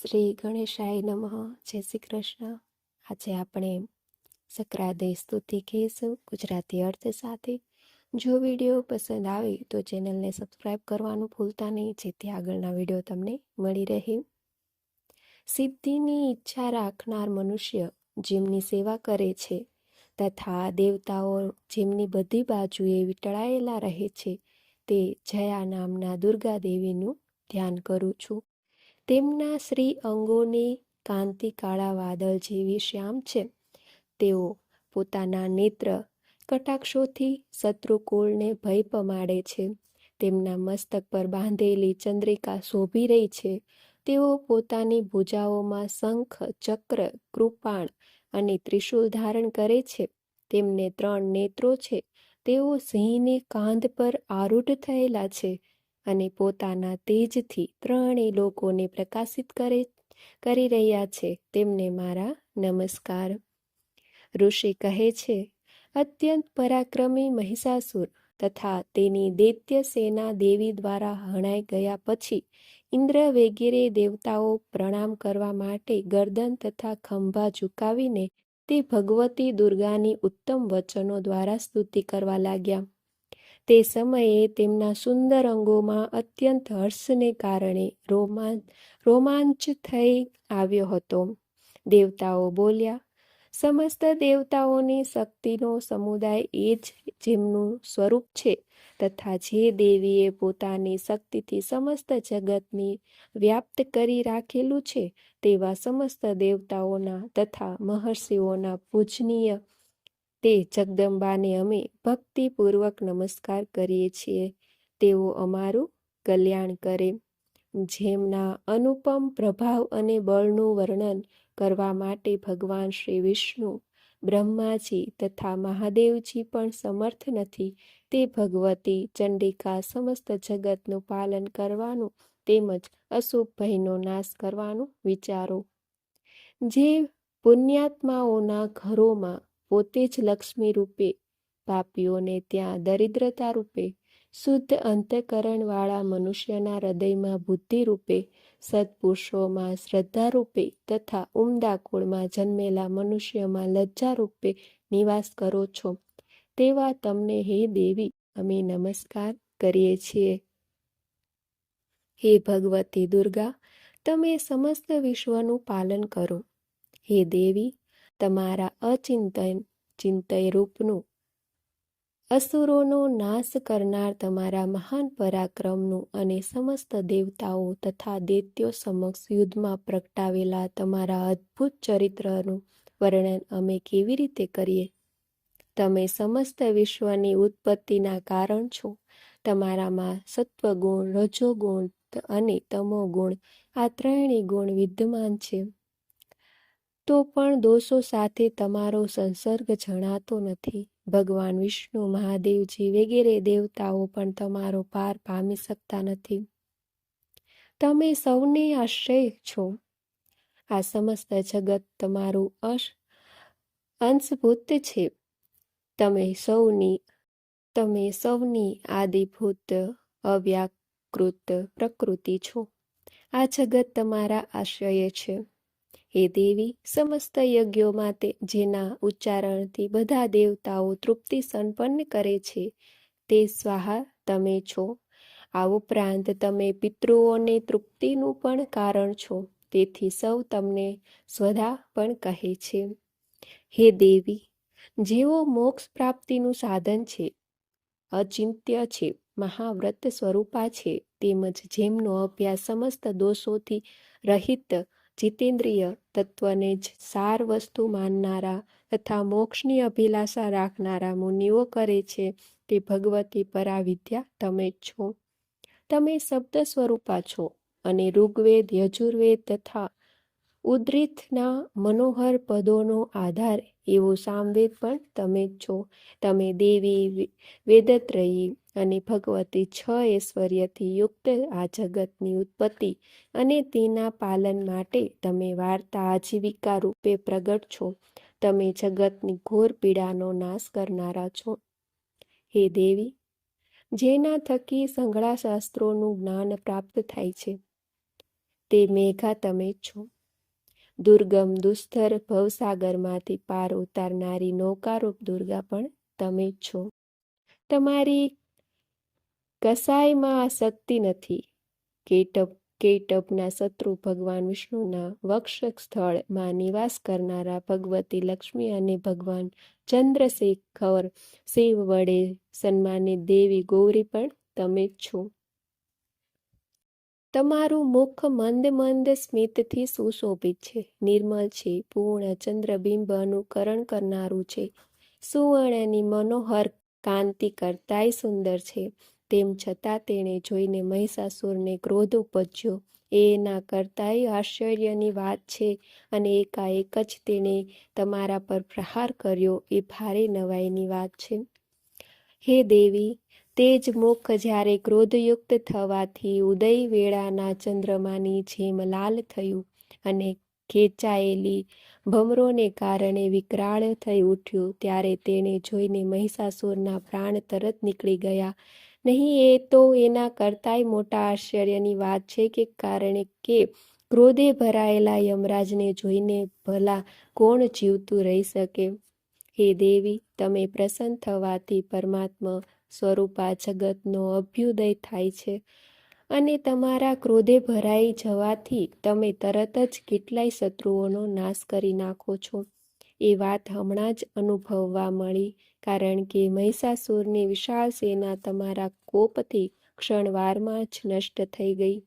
શ્રી ગણેશાય નમઃ. જય શ્રી કૃષ્ણ. આજે આપણે સક્રાદે સ્તુતિ કહીશું ગુજરાતી અર્થ સાથે. જો વીડિયો પસંદ આવે તો ચેનલને સબસ્ક્રાઈબ કરવાનું ભૂલતા નહીં, જેથી આગળના વીડિયો તમને મળી રહે. સિદ્ધિની ઈચ્છા રાખનાર મનુષ્ય જેમની સેવા કરે છે તથા દેવતાઓ જેમની બધી બાજુએ વિટળાયેલા રહે છે, તે જયા નામના દુર્ગા દેવીનું ધ્યાન કરું છું. તેમના શ્રી અંગોની કાંતિ કાળા વાદળ જેવી શ્યામ છે. તેઓ પોતાના નેત્ર કટાક્ષોથી શત્રુકુળને ભય પમાડે છે. તેમના મસ્તક પર બાંધેલી ચંદ્રિકા શોભી રહી છે. તેઓ પોતાની ભુજાઓમાં શંખ, ચક્ર, કૃપાણ અને ત્રિશુલ ધારણ કરે છે. તેમને ત્રણ નેત્રો છે. તેઓ સિંહની કાંધ પર આરૂઢ થયેલા છે. અને પોતાના તેજથી ત્રણેય લોકોને પ્રકાશિત કરે, કરી રહ્યા છે. તેમને મારા નમસ્કાર. ઋષિ કહે છે, અત્યંત પરાક્રમી મહિષાસુર તથા તેની દૈત્ય સેના દેવી દ્વારા હણાઈ ગયા પછી ઇન્દ્ર વગેરે દેવતાઓ પ્રણામ કરવા માટે ગરદન તથા ખંભા ઝુકાવીને તે ભગવતી દુર્ગાની ઉત્તમ વચનો દ્વારા સ્તુતિ કરવા લાગ્યા. તે સમયે તેમના સુંદર અંગોમાં અત્યંત હર્ષને કારણે રોમાંચ રોમાંચ થઈ આવ્યો હતો. દેવતાઓ બોલ્યા, સમસ્ત દેવતાઓની શક્તિનો સમુદાય એ જ જેમનું સ્વરૂપ છે તથા જે દેવીએ પોતાની શક્તિથી સમસ્ત જગતની વ્યાપ્ત કરી રાખેલું છે તેવા સમસ્ત દેવતાઓના તથા મહર્ષિઓના પૂજનીય તે જગદંબાને અમે ભક્તિપૂર્વક નમસ્કાર કરીએ છીએ. તેઓ અમારું કલ્યાણ કરે. જેમના અનુપમ પ્રભાવ અને બળનું વર્ણન કરવા માટે ભગવાન શ્રી વિષ્ણુ, બ્રહ્માજી તથા મહાદેવજી પણ સમર્થ નથી. તે ભગવતી ચંડિકા સમસ્ત જગતનું પાલન કરવાનું તેમજ અશુભ ભયનો નાશ કરવાનું વિચારો. જે પુણ્યાત્માઓના ઘરોમાં પોતે જ લક્ષ્મી રૂપે, પાપીઓને ત્યાં દરિદ્રતા રૂપે, શુદ્ધ અંતકરણવાળા મનુષ્યના હૃદયમાં બુદ્ધિ રૂપે, સત્પુરુષોમાં શ્રદ્ધા રૂપે તથા ઉમદા કુળમાં જન્મેલા મનુષ્યમાં લજ્જા રૂપે નિવાસ કરો છો. તેવા તમને હે દેવી, અમે નમસ્કાર કરીએ છીએ. હે ભગવતી દુર્ગા, તમે સમસ્ત વિશ્વનું પાલન કરો. હે દેવી તમારા અચિંતન, ચિંતય રૂપનું. અસુરોનો નાશ કરનાર તમારા મહાન પરાક્રમનું અને સમસ્ત દેવતાઓ તથા દૈત્યો સમક્ષ યુદ્ધમાં પ્રગટાવેલા તમારા અદ્ભુત ચરિત્રનું વર્ણન અમે કેવી રીતે કરીએ? તમે સમસ્ત વિશ્વની ઉત્પત્તિના કારણ છો. તમારામાં સત્વગુણ, રજોગુણ અને તમોગુણ આ ત્રણેય ગુણ વિદ્યમાન છે. તો પણ દોષો સાથે તમારો સંસર્ગ જણાતો નથી. ભગવાન વિષ્ણુ, મહાદેવજી વગેરે દેવતાઓ પણ તમારો પાર પામી શકતા નથી. તમે સૌને આશ્રય છો. આ સમસ્ત જગત તમારું અશ, અંશભૂત છે. તમે સૌની તમે સૌની આદિભૂત, અવ્યાકૃત પ્રકૃતિ છો. આ જગત તમારા આશ્રય છે. હે દેવી, સમસ્ત યજ્ઞોમાં તે જેના ઉચ્ચારણથી બધા દેવતાઓ તૃપ્તિ સંપન્ન કરે છે, તે સ્વાહા તમે છો. આ ઉપરાંત તમે પિતૃઓને તૃપ્તિનું પણ કારણ છો, તેથી સૌ તમને સ્વધા પણ કહે છે. હે દેવી, જેઓ મોક્ષ પ્રાપ્તિનું સાધન છે, અચિંત્ય છે, મહાવ્રત સ્વરૂપા છે, તેમજ જેમનો અભ્યાસ સમસ્ત દોષોથી રહિત જીતેન્દ્રિય તત્વને જ સાર વસ્તુ માનનારા તથા મોક્ષની અભિલાષા રાખનારા મુનિઓ કરે છે તે ભગવતી પરાવિદ્યા તમે જ છો. તમે શબ્દ સ્વરૂપા છો અને ઋગ્વેદ, યજુર્વેદ તથા ઉદ્રિતના મનોહર પદોનો આધાર એવો સામવેદ પણ તમે જ છો. તમે દેવી, વેદત્રયી અને ભગવતી છ ઐશ્વર્યથી યુક્ત આ જગતની ઉત્પત્તિ અને તેના પાલન માટે તમે વાર્તા આજીવિકા રૂપે પ્રગટ છો. તમે જગતની ઘોર પીડાનો નાશ કરનારા છો. હે દેવી, જેના થકી સંઘળા શાસ્ત્રોનું જ્ઞાન પ્રાપ્ત થાય છે, તે મેઘા તમે છો. દુર્ગમ દુસ્તર ભવસાગરમાંથી પાર ઉતારનારી નૌકારૂપ દુર્ગા પણ તમે જ છો. તમારી કસાયમાં આ શક્તિ નથી. કેટબ કેટબના શત્રુ ભગવાન વિષ્ણુના વક્ષ સ્થળમાં નિવાસ કરનારા ભગવતી લક્ષ્મી અને ભગવાન ચંદ્રશેખર શિવ વડે સન્માનિત દેવી ગૌરી પણ તમે જ છો. તમારું મુખ મંદ મંદ સ્મિતથી સુશોભિત છે. નિર્મલ છે, પૂર્ણ ચંદ્રબિંબ અનુકરણ કરનારું છે. સુવર્ણની મનોહર કાંતિ કરતાંય સુંદર છે. તેમ છતાં તેણે જોઈને મહિષાસુરને ક્રોધ ઉપજ્યો. એ એના કરતાંય આશ્ચર્યની વાત છે અને એકાએક જ તેણે તમારા પર પ્રહાર કર્યો. એ ભારે નવાઈની વાત છે. હે દેવી, તે જ મુખ જ્યારે ક્રોધયુક્ત થવાથી ઉદય વેળાના ચંદ્રમાની જેમ લાલ થયું અને ખેંચાયેલી ભમરોને કારણે વિકરાળ થઈ ઉઠ્યું, ત્યારે તેણે જોઈને મહિષાસુરના પ્રાણ તરત નીકળી ગયા. નહીં, એ તો એના કરતાંય મોટા આશ્ચર્યની વાત છે કે કારણે કે ક્રોધે ભરાયેલા યમરાજને જોઈને ભલા કોણ જીવતું રહી શકે? હે દેવી, તમે પ્રસન્ન થવાથી પરમાત્મા સ્વરૂપા જગતનો અભ્યુદય થાય છે અને તમારા ક્રોધે ભરાઈ જવાથી તમે તરત જ કેટલાય શત્રુઓનો નાશ કરી નાખો છો. એ વાત હમણાં જ અનુભવવા મળી કારણ કે મહિષાસુરની વિશાળ સેના તમારા કોપથી ક્ષણવારમાં જ નષ્ટ થઈ ગઈ.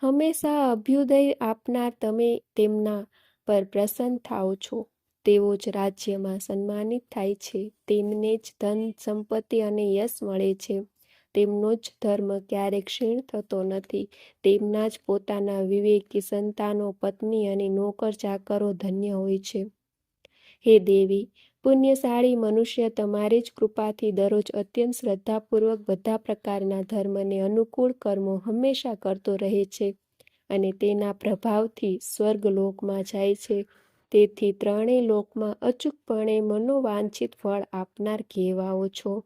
હંમેશા અભ્યુદય આપનાર તમે તેમના પર પ્રસન્ન થાઓ છો. તેઓ જ રાજ્યમાં સન્માનિત થાય છે. તેમને જ ધન, સંપત્તિ અને યશ મળે છે. તેમનો જ ધર્મ ક્યારેય ક્ષીણ થતો નથી. તેમના જ પોતાના વિવેકી સંતાનો, પત્ની અને નોકર ચાકરો ધન્ય હોય છે. હે દેવી પુણ્યશાળી મનુષ્ય તમારી જ કૃપાથી દરરોજ અત્યંત શ્રદ્ધાપૂર્વક બધા પ્રકારના ધર્મને અનુકૂળ કર્મો હંમેશા કરતો રહે છે અને તેના પ્રભાવથી સ્વર્ગલોકમાં જાય છે. તેથી ત્રણેય લોકમાં અચૂકપણે મનોવાંછિત ફળ આપનાર કહેવાઓ છો.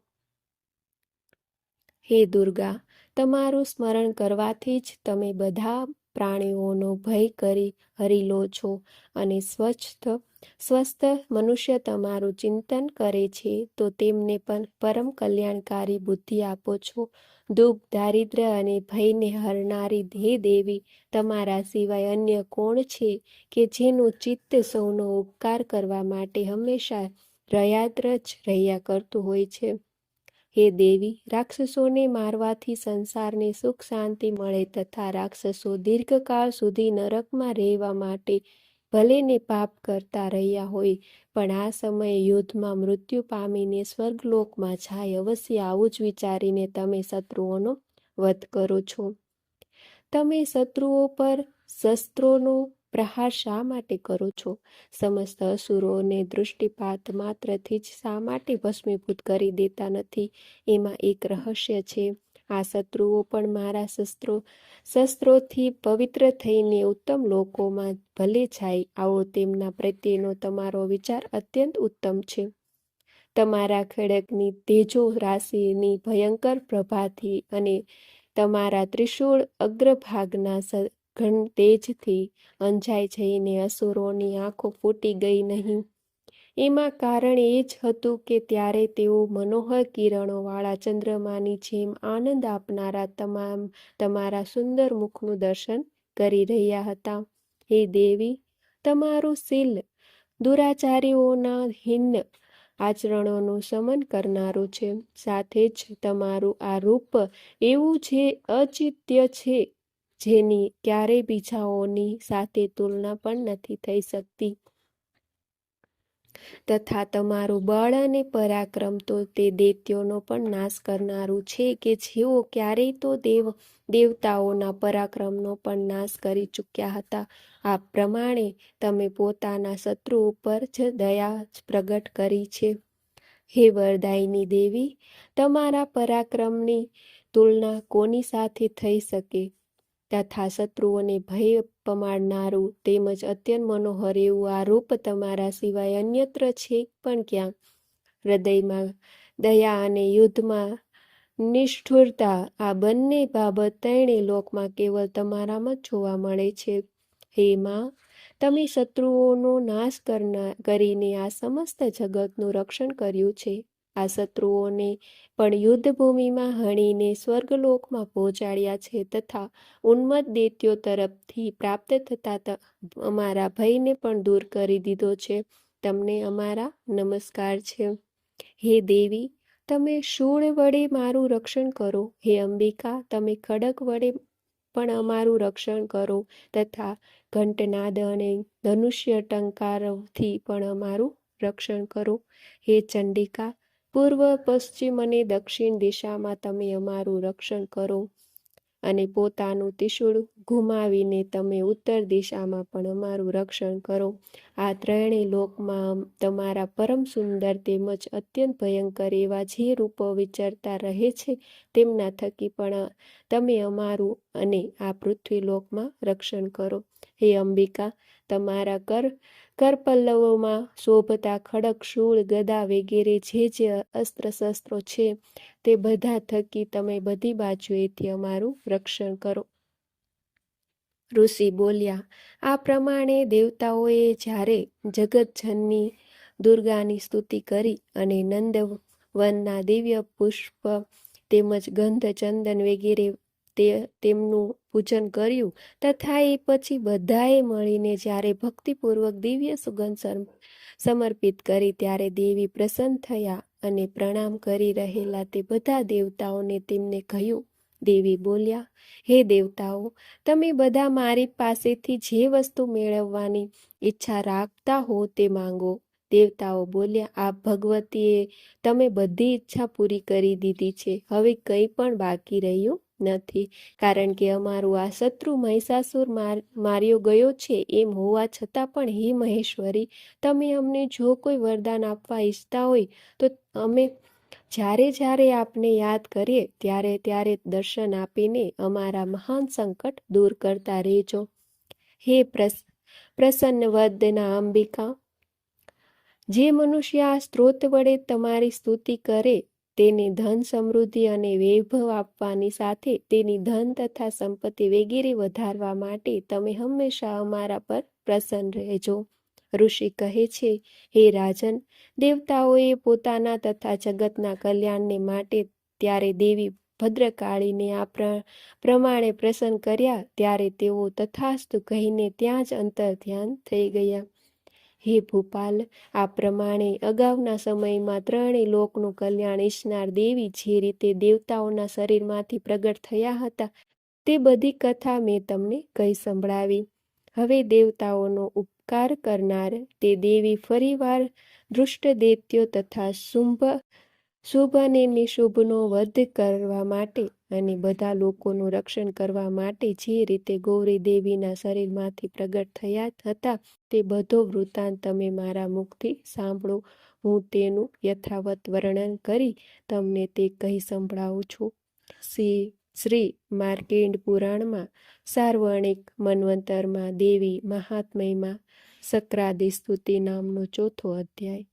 હે દુર્ગા, તમારું સ્મરણ કરવાથી જ તમે બધા પ્રાણીઓનો ભય કરી હરી લો છો અને સ્વચ્છ સ્વસ્થ મનુષ્ય તમારું ચિંતન કરે છે, તો તેમને પણ પરમ કલ્યાણકારી બુદ્ધિ આપો છો. દુઃખ દારિદ્ર્ય અને ભયને હરનારી ધે દેવી તમારા સિવાય અન્ય કોણ છે કે જેનું ચિત્ત સૌનો ઉપકાર કરવા માટે હંમેશા રયાદ્ર જ રહ્યા કરતું હોય છે? હે દેવી, રાક્ષસોને મારવાથી સંસારને સુખ શાંતિ મળે તથા રાક્ષસો દીર્ઘકાળ સુધી નરકમાં રહેવા માટે ભલેને પાપ કરતા રહ્યા હોય, પણ આ સમયે યુદ્ધમાં મૃત્યુ પામીને સ્વર્ગલોકમાં જાય અવશ્ય આવું જ વિચારીને તમે શત્રુઓનો વધ કરો છો. તમે શત્રુઓ પર શસ્ત્રોનો પ્રહાર શા માટે કરો છો? સમસ્ત અસુરોને દૃષ્ટિપાત માત્રથી જ શા માટે ભસ્મીભૂત કરી દેતા નથી? એમાં એક રહસ્ય છે. આ શત્રુઓ પણ મારા શસ્ત્રો, શસ્ત્રોથી પવિત્ર થઈને ઉત્તમ લોકોમાં ભલે જાય, આવો તેમના પ્રત્યેનો તમારો વિચાર અત્યંત ઉત્તમ છે. તમારા ખડકની તેજો રાશિની ભયંકર પ્રભાથી અને તમારા ત્રિશૂળ અગ્રભાગના ઘન તેજથી અંજાઈ જઈને અસુરોની આંખો ફૂટી ગઈ નહીં. એમાં કારણ એ જ હતું કે ત્યારે તેઓ મનોહર કિરણોવાળા ચંદ્રમાની જેમ આનંદ આપનારા તમામ તમારા સુંદર મુખનું દર્શન કરી રહ્યા હતા. હે દેવી, તમારું શીલ દુરાચારીઓના હિન્ન આચરણોનું શમન કરનારું છે. સાથે જ તમારું આ રૂપ એવું જે અચિત્ય છે જેની ક્યારેય બીજાઓની સાથે તુલના પણ નથી થઈ શકતી. તથા તમારું બળ અને પરાક્રમ તો તે દૈત્યોનો પણ નાશ કરનારું છે કે જેઓ ક્યારેય તો દેવ, દેવતાઓના પરાક્રમનો પણ નાશ કરી ચૂક્યા હતા. આ પ્રમાણે તમે પોતાના શત્રુ ઉપર જ દયા પ્રગટ કરી છે. હે વરદાયની દેવી, તમારા પરાક્રમની તુલના કોની સાથે થઈ શકે? તથા શત્રુઓને ભય પમાડનારું તેમજ અત્યંત મનોહર એવું આ રૂપ તમારા સિવાય અન્યત્ર છે પણ ક્યાં? હૃદયમાં દયા અને યુદ્ધમાં નિષ્ઠુરતા, આ બંને બાબત તેણે લોકમાં કેવળ તમારામાં જ જોવા મળે છે. હે માં, તમે શત્રુઓનો નાશ કરીને આ સમસ્ત જગતનું રક્ષણ કર્યું છે. આ શત્રુઓને પણ યુદ્ધભૂમિમાં હણીને સ્વર્ગલોકમાં પહોંચાડ્યા છે તથા ઉન્મત દૈત્યો તરફથી પ્રાપ્ત થતા અમારા ભયને પણ દૂર કરી દીધો છે. તમને અમારા નમસ્કાર છે. હે દેવી, તમે શૂળ વડે મારું રક્ષણ કરો. હે અંબિકા, તમે ખડક વડે પણ અમારું રક્ષણ કરો તથા ઘંટનાદ અને ધનુષ્ય ટંકારથી પણ અમારું રક્ષણ કરો. હે ચંડિકા પૂર્વ, પશ્ચિમ અને દક્ષિણ દિશામાં તમે અમારું રક્ષણ કરો અને પોતાનું ત્રિશૂળ ઘુમાવીને તમે ઉત્તર દિશામાં પણ અમારું રક્ષણ કરો. આ ત્રણેય લોકમાં તમારા પરમ સુંદર તેમજ અત્યંત ભયંકર એવા જે રૂપો વિચરતા રહે છે તેમના થકી પણ તમે અમારું અને આ પૃથ્વી લોકમાં રક્ષણ કરો. હે અંબિકા, તમારા કર કરપલ્લવોમાં શોભતા ખડક શૂળ, ગદા વગેરે જે જે અસ્ત્ર શસ્ત્રો છે તે બધા થકી તમે બધી બાજુએથી અમારું રક્ષણ કરો. ઋષિ બોલ્યા, આ પ્રમાણે દેવતાઓએ જ્યારે જગતજનની દુર્ગાની સ્તુતિ કરી અને નંદવનના દિવ્ય પુષ્પ તેમજ ગંધ ચંદન વગેરે તે તેમનું પૂજન કર્યું. તથા એ પછી બધાએ મળીને જ્યારે ભક્તિપૂર્વક દિવ્ય સુગંધ સમર્પિત કરી ત્યારે દેવી પ્રસન્ન થયા અને પ્રણામ કરી રહેલા તે બધા દેવતાઓને તેમને કહ્યું, દેવી બોલ્યા, હે દેવતાઓ, તમે બધા મારી પાસેથી જે વસ્તુ મેળવવાની ઈચ્છા રાખતા હો તે માંગો. દેવતાઓ બોલ્યા આ ભગવતીએ તમે બધી ઈચ્છા પૂરી કરી દીધી છે. હવે કંઈ પણ બાકી રહ્યું નથી. કારણ કે અમારું આ શત્રુ મહિષાસુર માર્યો ગયો છે એમ હોવા છતાં પણ હે મહેશ્વરી, તમે અમને જો કોઈ વરદાન આપવા ઈચ્છતા હોય તો અમે જ્યારે જ્યારે આપને યાદ કરીએ ત્યારે ત્યારે દર્શન આપીને અમારા મહાન સંકટ દૂર કરતા રહેજો. હે પ્રસ, પ્રસન્ન વદના અંબિકા, જે મનુષ્ય આ સ્ત્રોત વડે તમારી સ્તુતિ કરે તેને ધન સમૃદ્ધિ અને વૈભવ આપવાની સાથે તેની ધન તથા સંપત્તિ વગેરે વધારવા માટે તમે હંમેશા અમારા પર પ્રસન્ન રહેજો. ઋષિ કહે છે, હે રાજન, દેવતાઓએ પોતાના તથા જગતના કલ્યાણને માટે ત્યારે દેવી ભદ્રકાળીને આ પ્રમાણે પ્રસન્ન કર્યા, ત્યારે તેઓ તથાસ્તુ કહીને ત્યાં જ અંતર ધ્યાન થઈ ગયા. હે ભૂપાલ, આ પ્રમાણે અગાઉના સમયમાં ત્રણેય લોકનું કલ્યાણ ઈચ્છનાર દેવી જે રીતે દેવતાઓના શરીરમાંથી પ્રગટ થયા હતા, તે બધી કથા મેં તમને કહી સંભળાવી. હવે દેવતાઓનો ઉપકાર કરનાર તે દેવી ફરીવાર દૃષ્ટ દૈત્યો તથા શુંભ, શુભ અને નિશુભનો વધ કરવા માટે અને બધા લોકોનું રક્ષણ કરવા માટે જે રીતે ગૌરી દેવીના શરીરમાંથી પ્રગટ થયા હતા, તે બધો વૃત્તાંત તમે મારા મુખથી સાંભળો. હું તેનું યથાવત વર્ણન કરી તમને તે કહી સંભળાવું છું. શ્રી શ્રી માર્કેન્ડ પુરાણમાં સાર્વણિક મન્વંતરમાં દેવી મહાત્મયમાં સક્રાદી સ્તુતિ નામનો ચોથો અધ્યાય